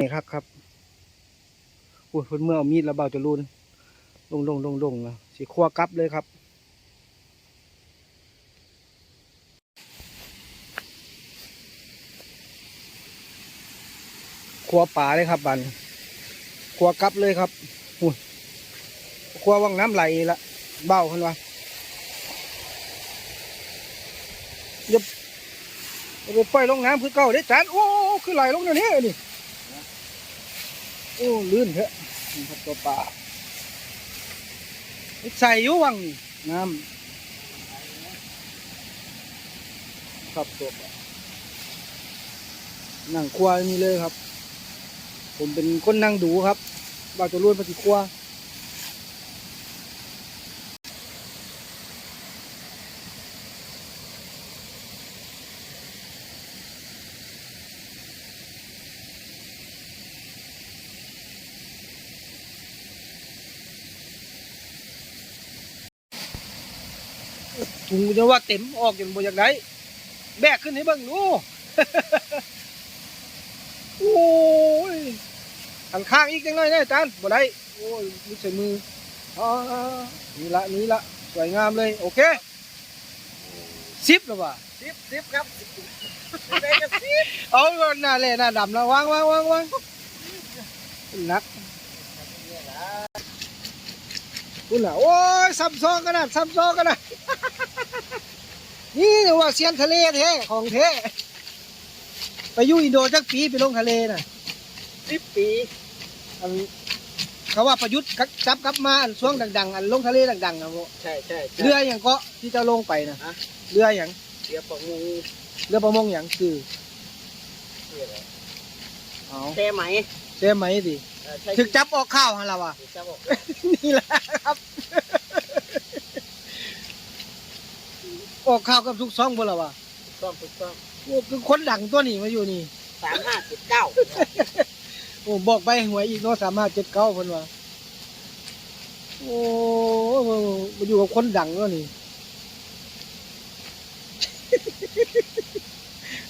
นี่ครับครับโอ้ยเพิ่นเมื่อเอามีดแล้วเบาจะรุนลงลงลงลงนะสิคั่วกลับเลยครับคั่วป่าเลยครับบันคั่วกลับเลยครับอุ้ยคั่วว่างน้ำไหลละเบ้าเพิ่นว่าอย่าอย่าไปปล่อยลงน้ำคือเก่าเด้จานโอ้คือไหลลงเดี๋ยวนี้นี่ อ้ลื่นเถอะนี่ครับตัวปลาใส่ยุ่วังนี่น้ำครับตัวปลานั่งควายนี่เลยครับ ผมเป็นคนนั่งดูครับบ่าวจะรุ่นปฏิควา ถุงจะว่าเต็มออกจนบ่อยากได้แบกขึ้นให้เบิ่งดูโอ้ยหันข้างอีกจังเลยนะอาจารย์บ่ได้โอ้ยมีใส่มืออ๋อนี่ละนี่ละสวยงามเลย โอเคซิปหรือเปล่าสิบสิบครับได้ก็สิบเอาหน้าเล่หน้าดำแล้ววางวางวางวางหนัก คุณน่ะโอ้ยซับซ้อนกันนะซับซ้อนกันนะนี่เรียกว่าเซียนทะเลแท้ของแท้ไปอยู่อินโดจักปีไปลงทะเลน่ะสิบปีอันเขาว่าประยุทธ์จับกลับมาอันช่วงดังๆ อันลงทะเลดังๆนะพวกใช่ใช่ใช่เรืออย่างเกาะที่จะลงไปนะฮะเรืออย่างเรือประมงเรือประมงอย่างคือเรืออะไรเอาแช่ไหมใช่ไหมสิเออ ใช่ถึกจับออกข้าวฮะเราวะถึกจับออกนี่แหละครับ ออกข้าวกับทุกซ่องพวกเราวะถูกต้องถูกต้องโอ้คือคนดังตัวนี้มาอยู่นี่ สามห้าเจ็ดเก้าโอ้บอกไปหวยอีกเนาะสามารถเจ็ดเก้าคนว่าโอ้มาอยู่กับคนดังตัวนี้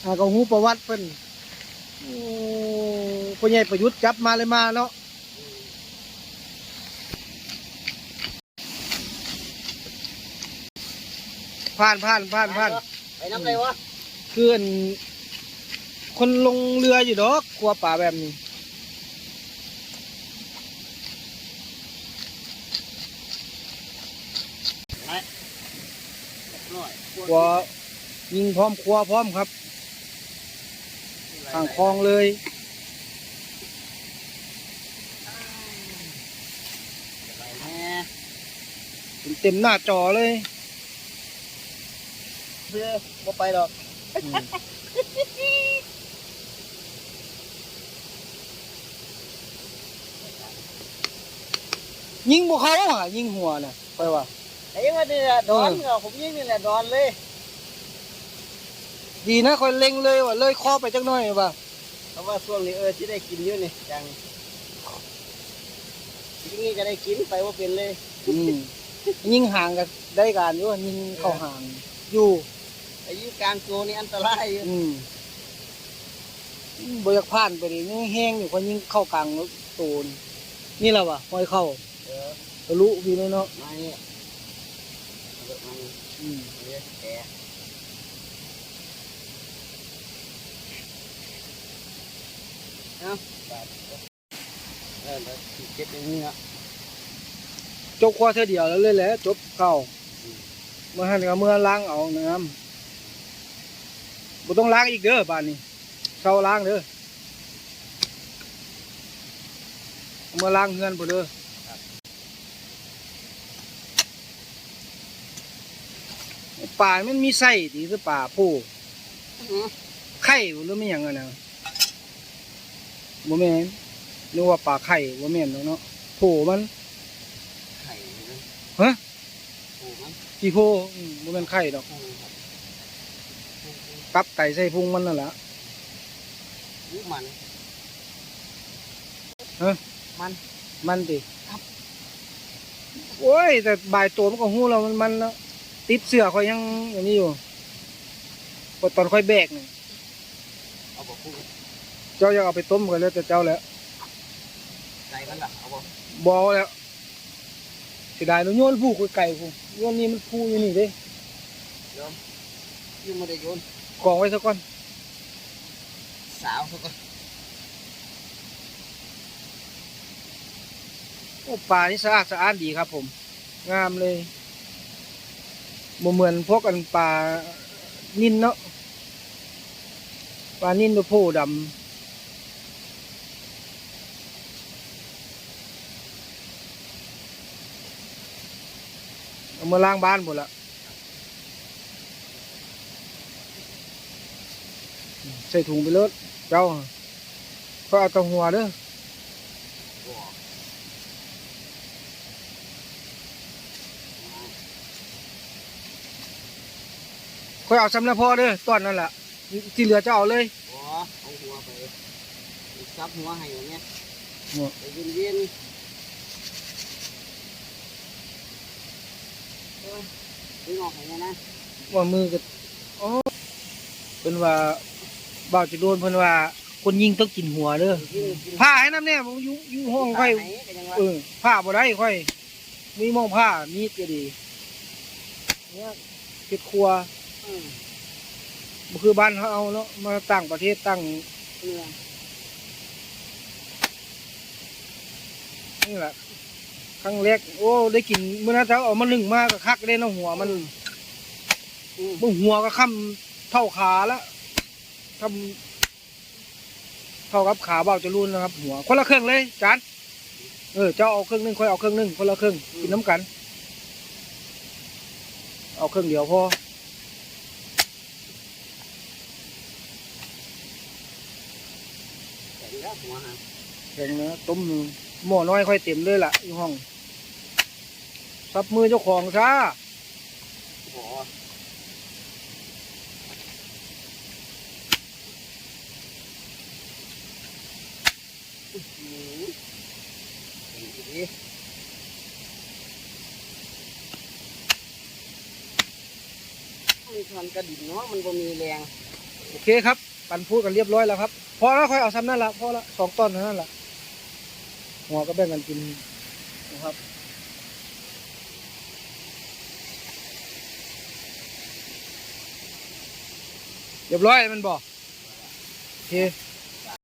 หาก็หูประวัติเพิ่นโอ้ พ่อใหญ่ประยุทธ์จับมาเลยมาเนาะผ่านผ่านผ่านผ่านไปน้ำอะไรวะคืออันคนลงเรืออยู่ดอกกลัวป่าแบบนี้หน่อยกลัวยิงพร้อมครัวพร้อมครับทางคลองเลย แหม เต็มหน้าจอเลยเรือบ่ไปหรอกอืมยิงบวเขาอะยิงหัวน่ะไปว่าไอ้ว่านี่แหละดอนเหรอผมยิ่งนี่แหละดอนเลย ดีนะคอยเล็งเลยว่าเลยคอไปจักหน่อยว่าเพราะว่าช่วงนี้เออที่ได้กินเยอะนี่จังทีนี้ก็ได้กินไปว่าเป็นเลย อืม ยิงห่างกันได้การอยู่ยิงเข้าห่าง อยู่อายุกลางตัวนี่อันตรายอยู่อืมบอยากผ่านไปดิยังแห้งอยู่คนยิงเข้ากลางตูนนี่แหละวะหอยเข้าเออทะลุพี่เลยเนาะมาเนี่ยเอารถมาเนี่ยอืมเรือแกเอาบาทเออแล้วเก็บอย่างนี้นะ จบคว้าเท่าเดียวแล้วเลยแหละจบเข้าเมื่อหันกับเมื่อล้างเอาน้ำบ่ต้องล้างอีกเด้อบ้านนี้เช้าล้างเด้อเอามื่อล้างเฮือนบ่เด้อป่ามันมีไส้ดีคือป่าผู้ไข่บ่หรือไม่หยังอะนะบ่แม่นนึกว่าปลาไข่บ่แม่นดอกเนาะโผมัน ไข่นะ ฮะ ปู มันกี่โพอืมบ่แม่นไข่ดอกปูครับตับไก่ใส่พุงมันนั่นแหละปูมัน มันมันติครับ โอ้ย แต่บายตัวมันก็ฮู้แล้วมันมันแล้วติดเสื้อข่อยยังอย่างนี้อยู่พอตอนค่อยแบกนี่เอาบอกปูฮเจ้าอยากเอาไปต้มกันแล้วแต่เจ้าแล้วใจมันล่ะเอาบ่บอแล้วเสียดายเนาะโยนผู้ไก่ผู้ โยนนี่มันผู้อยู่นี่เด้ยังไม่ได้โยนกองไว้ซะก่อน สาวซะก่อนโอ้ปลานี่สะอาดสะอาดดีครับผม งามเลยบ่เหมือนพวกอันปลานินเนาะปลานินตัวผู้ดำ เอามาล้างบ้านหมดละใส่ถุงไปเลยเจ้าก็เอาแตะหัวเด้อบ่ค่อยเอาสำนักพ่อเด้อตอนนั้นแหละที่เหลือจะเอาเลยบ่เอาหัวไปซับหัวให้อย่างเงี้ยหัวไปเวียนๆเออ ดึงออกให้เนี่ยนะว่ามือก็อ๋อเพิ่นว่าบ่าวจะโดนเพิ่นว่า คนยิงต้องกินหัวเด้อกินกินผ้าให้น้ำแน่ผมอยู่อยู่ห้องค่อยให้ก็ยังว่าเออผ้าบ่ได้ค่อย มีมองผ้ามีดก็ดีเนี่ยเฮ็ดครัวอืมบ่คือบ้านเขาเอาเนาะมาต่างประเทศตั้งเนื้อนี่แหละ ครั้งแรกโอ้ได้กินมื้อนั้นเช้าเอามานึ่งมาก็คักได้เนาะหัวมันอืมบ่หัวก็ค่ำเท่าขาแล้วทำเท่ากับขาเบาจะรุนนะครับ หัว คนละเครื่องเลยจานเออเจ้าเอาเครื่องหนึงค่อยเอาเครื่องหนึงคนละเครื่องกินน้ำกัน เอาเครื่องเดียวพอแข็งแล้วหัวหาแข่งนะต้มหม้อน้อยค่อยเต็มเลยล่ะอยู่ห้อง ซับมือเจ้าของซะบ่อื้อหือเห็นดีมันทำกระดิ่งเนาะมันบ่มีแรง โอเคครับ ปันพูดกันเรียบร้อยแล้วครับ พอแล้วค่อยเอาซ้ำนั่นละพอละสองต้นเท่านั้นละหัวก็แบ่งกันกินนะครับ เรียบร้อยมันบอกโอเค